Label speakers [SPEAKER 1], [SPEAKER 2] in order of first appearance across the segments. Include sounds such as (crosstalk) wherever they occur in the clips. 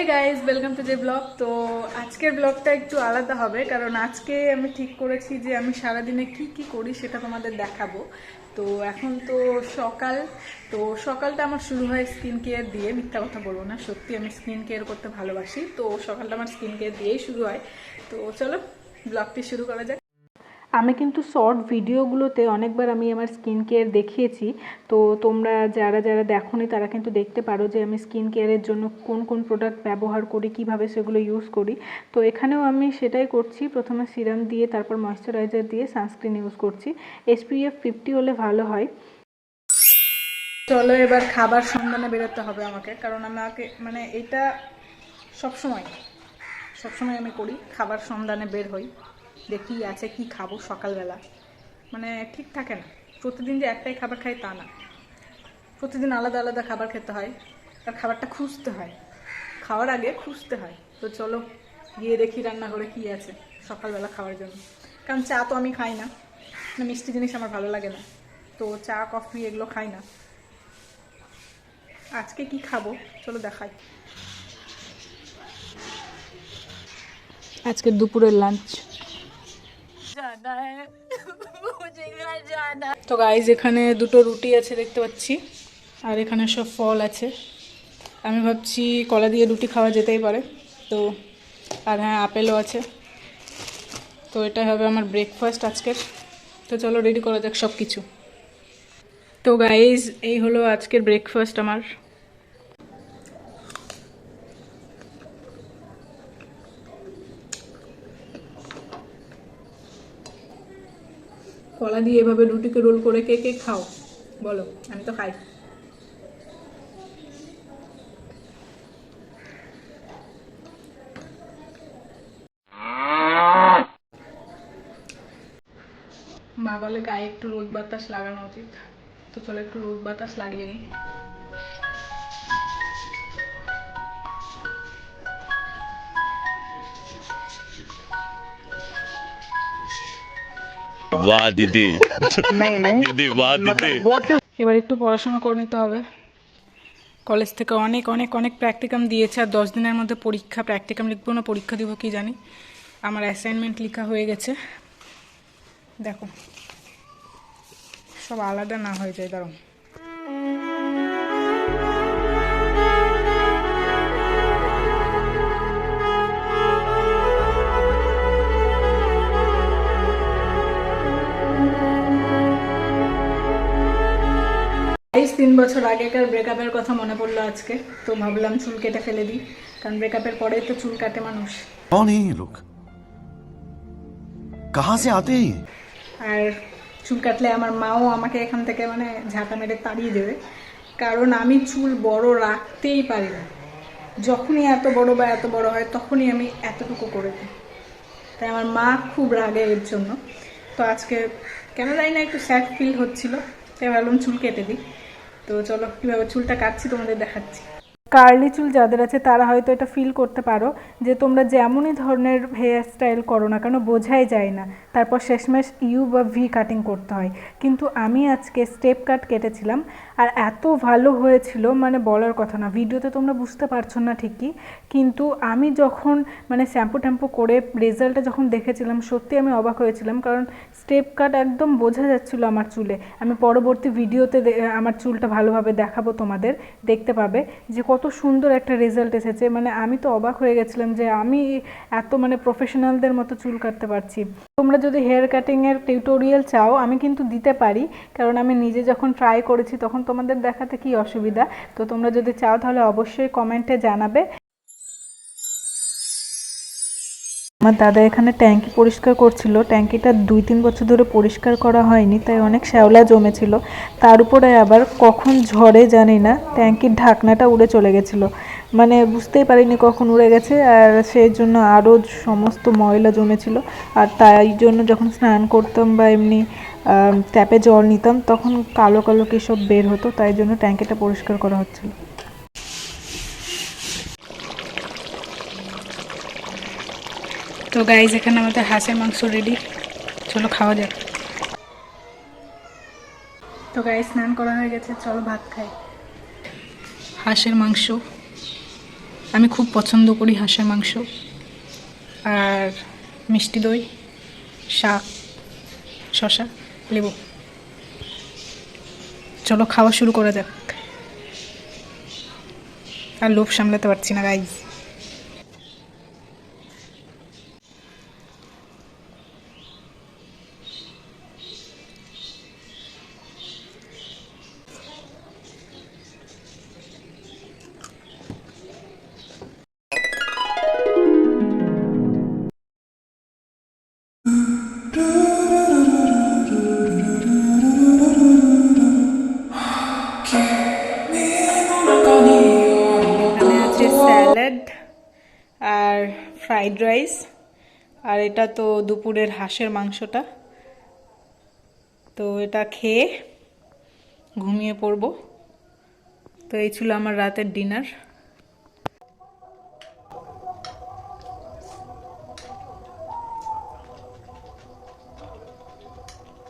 [SPEAKER 1] Welcome to যে blog তো আজকের ব্লগটা একটু আলাদা হবে, কারণ আজকে আমি ঠিক করেছি যে আমি সারাদিনে কি কি করি সেটা তোমাদের দেখাবো। তো এখন তো সকাল, তো সকালটা আমার শুরু হয় স্কিন কেয়ার দিয়ে, মিথ্যা কথা বলব না, সত্যি আমি স্কিন কেয়ার করতে ভালোবাসি। তো সকালটা আমার স্কিন কেয়ার দিয়েই শুরু হয়। তো চলো ব্লগটি শুরু করা যাক। আমি কিন্তু শর্ট ভিডিওগুলোতে অনেকবার আমি আমার স্কিন কেয়ার দেখিয়েছি। তো তোমরা যারা যারা দেখোনি, তারা কিন্তু দেখতে পারো যে আমি স্কিন কেয়ারের জন্য কোন কোন প্রোডাক্ট ব্যবহার করি, কীভাবে সেগুলো ইউজ করি। তো এখানেও আমি সেটাই করছি। প্রথমে সিরাম দিয়ে, তারপর ময়শ্চারাইজার দিয়ে সানস্ক্রিন ইউজ করছি। এসপিএফ ফিফটি হলে ভালো হয়। চলো এবার খাবার সন্ধানে বেরোতে হবে আমাকে, কারণ আমাকে মানে এটা সবসময় সবসময় আমি করি। খাবার সন্ধানে বের হই। দেখি আছে, কি খাব সকালবেলা। মানে ঠিক থাকে না। প্রতিদিন যে একটাই খাবার খাই তা না। প্রতিদিন আলাদা আলাদা খাবার খেতে হয়। আর খাবারটা খুঁজতে হয়। খাওয়ার আগে খুঁজতে হয়। তো চলো, গিয়ে দেখি রান্না করে কি আছে সকালবেলা খাওয়ার জন্য। কারণ চা তো আমি খাই না। না মিষ্টি জিনিস আমার ভালো লাগে না। তো চা, কফি এগুলো খাই না। আজকে কি খাব? চলো দেখাই। আজকের দুপুরের লাঞ্চ। (laughs) তো গাইজ এখানে দুটো রুটি আছে দেখতে পাচ্ছি, আর এখানে সব ফল আছে। আমি ভাবছি কলা দিয়ে রুটি খাওয়া যেতেই পারে। তো, আর হ্যাঁ আপেলও আছে। তো এটা হবে আমার ব্রেকফাস্ট আজকের। তো চলো রেডি করা যাক সব কিছু তো গাইজ এই হলো আজকের ব্রেকফাস্ট আমার। কলা দিয়ে এভাবে রুটিকে রোল করে কে কে খাও? বলো, আমি তো খাই। মা বলে গায়ে একটু রোদ বাতাস লাগানো উচিত। তো চলো একটু রোদ বাতাস লাগিয়ে নিই।
[SPEAKER 2] বাহ দিদি। দিদি বাহ দিদি।
[SPEAKER 1] এবার একটু পড়াশোনা করে নিতে হবে। কলেজ থেকে অনেক অনেক অনেক প্র্যাকটিকাম দিয়েছে আর দশ দিনের মধ্যে পরীক্ষা প্র্যাকটিকাম লিখব না পরীক্ষা দিব কি জানি। আমার অ্যাসাইনমেন্ট লেখা হয়ে গেছে। দেখো। সব আলাদা না হয়ে যায় দাঁড়ান বছর আগেকার ব্রেকআপের কথা মনে পড়ল আজকে। তো ভাবলাম চুল কেটে ফেলে দিই কারণ ব্রেকআপের পরে তো চুল কাটে মানুষ।
[SPEAKER 3] লোক? কাহা সে আতে
[SPEAKER 1] আর চুল কাটলে আমার মাও আমাকে এখান থেকে মানে ঝাঁকা মেরে তাড়িয়ে দেবে। কারণ আমি চুল বড় রাখতেই পারি না। যখনই এত বড় বা এত বড় হয় তখনই আমি এতটুকু করে দিই। তাই আমার মা খুব রাগে এর জন্য। তো আজকে কেন জানি না একটু স্যাড ফিল হচ্ছিল তাই ভাবলাম চুল কেটে দিই। তো চলো কীভাবে চুলটা কাটছি তোমাদের দেখাচ্ছি। কার্লি চুল যাদের আছে, তারা হয়তো এটা ফিল করতে পারো যে তোমরা যেমনই ধরনের হেয়ার স্টাইল করো না কেন, বোঝাই যায় না। তারপর শেষমেশ ইউ বা ভি কাটিং করতে হয়। কিন্তু আমি আজকে স্টেপ কাট কেটেছিলাম আর এত ভালো হয়েছিল মানে বলার কথা না। ভিডিওতে তোমরা বুঝতে পারছ না ঠিকই। কিন্তু আমি যখন মানে শ্যাম্পু ট্যাম্পু করে রেজাল্টটা যখন দেখেছিলাম, সত্যি আমি অবাক হয়েছিলাম। কারণ স্টেপ কাট একদম বোঝা যাচ্ছিল আমার চুলে। আমি পরবর্তী ভিডিওতে আমার চুলটা ভালোভাবে দেখাবো তোমাদের। দেখতে পাবে যে কত সুন্দর একটা রেজাল্ট এসেছে। মানে আমি তো অবাক হয়ে গেছিলাম যে আমি এত মানে প্রফেশনালদের মতো চুল কাটতে পারছি। তোমরা যদি হেয়ার কাটিংয়ের টিউটোরিয়াল চাও, আমি কিন্তু দিতে পারি। কারণ আমি নিজে যখন ট্রাই করেছি, তখন তোমাদের দেখাতে কি অসুবিধা? তো তোমরা যদি চাও, তাহলে অবশ্যই কমেন্টে জানাবে। আমার দাদা এখানে ট্যাঙ্কি পরিষ্কার করছিল। ট্যাঙ্কিটা দুই তিন বছর ধরে পরিষ্কার করা হয়নি, তাই অনেক শ্যাওলা জমেছিল। তার উপরে আবার কখন ঝড়ে জানি না, ট্যাঙ্কির ঢাকনাটা উড়ে চলে গেছিল। মানে বুঝতেই পারিনি কখন উড়ে গেছে, আর সেই জন্য আরও সমস্ত ময়লা জমেছিল। আর তাই জন্য যখন স্নান করতাম বা এমনি ট্যাপে জল নিতাম, তখন কালো কালো কী সব বের হতো, তাই জন্য ট্যাঙ্কিটা পরিষ্কার করা হচ্ছিল। তো গাইজ এখানে আমাদের হাঁসের মাংস রেডি চলো খাওয়া যাক। তো গাইজ স্নান করা হয়ে গেছে, চলো ভাত খাই। হাঁসের মাংস। আমি খুব পছন্দ করি হাঁসের মাংস। আর মিষ্টি দই, শাক শশা লেবু। চলো খাওয়া শুরু করা যাক। আর লোভ সামলাতে পারছি না গাইজ ফ্রাইড রাইস আর এটা তো দুপুরের হাঁসের মাংসটা। তো এটা খেয়ে ঘুমিয়ে পড়ব। তো এই ছিল আমার রাতের ডিনার।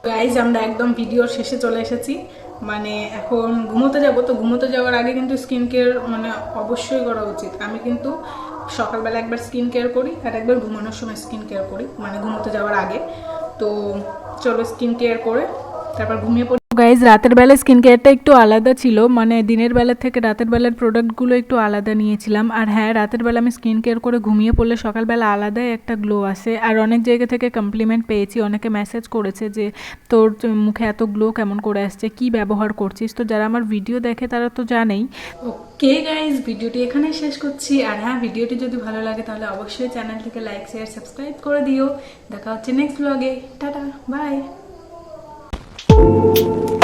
[SPEAKER 1] গাইজ আমরা একদম ভিডিওর শেষে চলে এসেছি। মানে এখন ঘুমোতে যাব, তো ঘুমোতে যাওয়ার আগে কিন্তু স্কিন কেয়ার মানে অবশ্যই করা উচিত। আমি কিন্তু সকালবেলা একবার স্কিন কেয়ার করি আর একবার ঘুমানোর সময় স্কিন কেয়ার করি মানে ঘুমোতে যাওয়ার আগে। তো চলো স্কিন কেয়ার করে তারপর ঘুমিয়ে পড়ি। গাইজ রাতের বেলা স্কিন কেয়ারটা একটু আলাদা ছিল। মানে দিনের বেলা থেকে রাতের বেলার প্রোডাক্টগুলো একটু আলাদা নিয়েছিলাম। আর হ্যাঁ রাতের বেলা আমি স্কিন কেয়ার করে ঘুমিয়ে পড়লে সকালবেলা আলাদাই একটা গ্লো আসে। আর অনেক জায়গা থেকে কমপ্লিমেন্ট পেয়েছি। অনেকে মেসেজ করেছে যে, তোর মুখে এত গ্লো কেমন করে আসছে? কি ব্যবহার করছিস? তো যারা আমার ভিডিও দেখে, তারা তো জানেই। ওকে গাইজ ভিডিওটি এখানেই শেষ করছি। আর হ্যাঁ ভিডিওটি যদি ভালো লাগে, তাহলে অবশ্যই চ্যানেলটিকে লাইক শেয়ার সাবস্ক্রাইব করে দিও। দেখা হচ্ছে নেক্সট ব্লগে টাটা বাই Thank you.